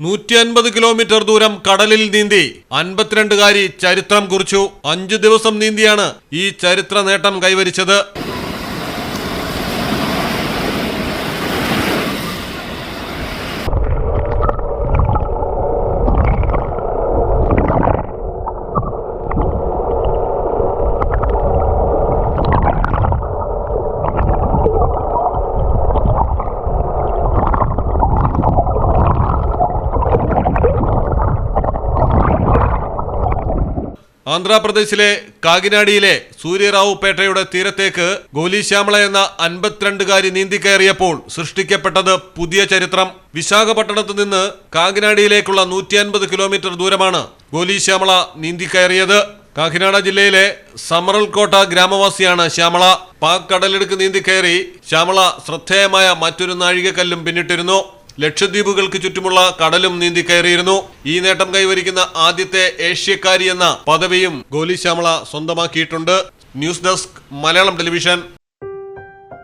നൂറ്റി അൻപത് കിലോമീറ്റർ ദൂരം കടലിൽ നീന്തി അൻപത്തിരണ്ടുകാരി ചരിത്രം കുറിച്ചു. അഞ്ചു ദിവസം നീന്തിയാണ് ഈ ചരിത്ര നേട്ടം കൈവരിച്ചത്. ആന്ധ്രാപ്രദേശിലെ കാകിനാടിയിലെ സൂര്യറാവുപേട്ടയുടെ തീരത്തേക്ക് ഗോലിശ്യാമള എന്ന അൻപത്തിരണ്ടുകാരി നീന്തിക്കയറിയപ്പോൾ സൃഷ്ടിക്കപ്പെട്ടത് പുതിയ ചരിത്രം. വിശാഖപട്ടണത്ത് നിന്ന് കാകിനാടിയിലേക്കുള്ള നൂറ്റി അൻപത് കിലോമീറ്റർ ദൂരമാണ് ഗോലിശ്യാമള നീന്തിക്കയറിയത്. കാക്കിനാട ജില്ലയിലെ സമറൽകോട്ട ഗ്രാമവാസിയാണ് ശ്യാമള. പാക് കടലെടുക്ക് നീന്തിക്കയറി ശ്യാമള ശ്രദ്ധേയമായ മറ്റൊരു നാഴികക്കല്ലും പിന്നിട്ടിരുന്നു. ലക്ഷദ്വീപുകൾക്ക് ചുറ്റുമുള്ള കടലും നീന്തി കയറിയിരുന്നു. ഈ നേട്ടം കൈവരിക്കുന്ന ആദ്യത്തെ ഏഷ്യക്കാരി എന്ന പദവിയും ഗോലി ശ്യാമള സ്വന്തമാക്കിയിട്ടുണ്ട്. News desk Malayalam television.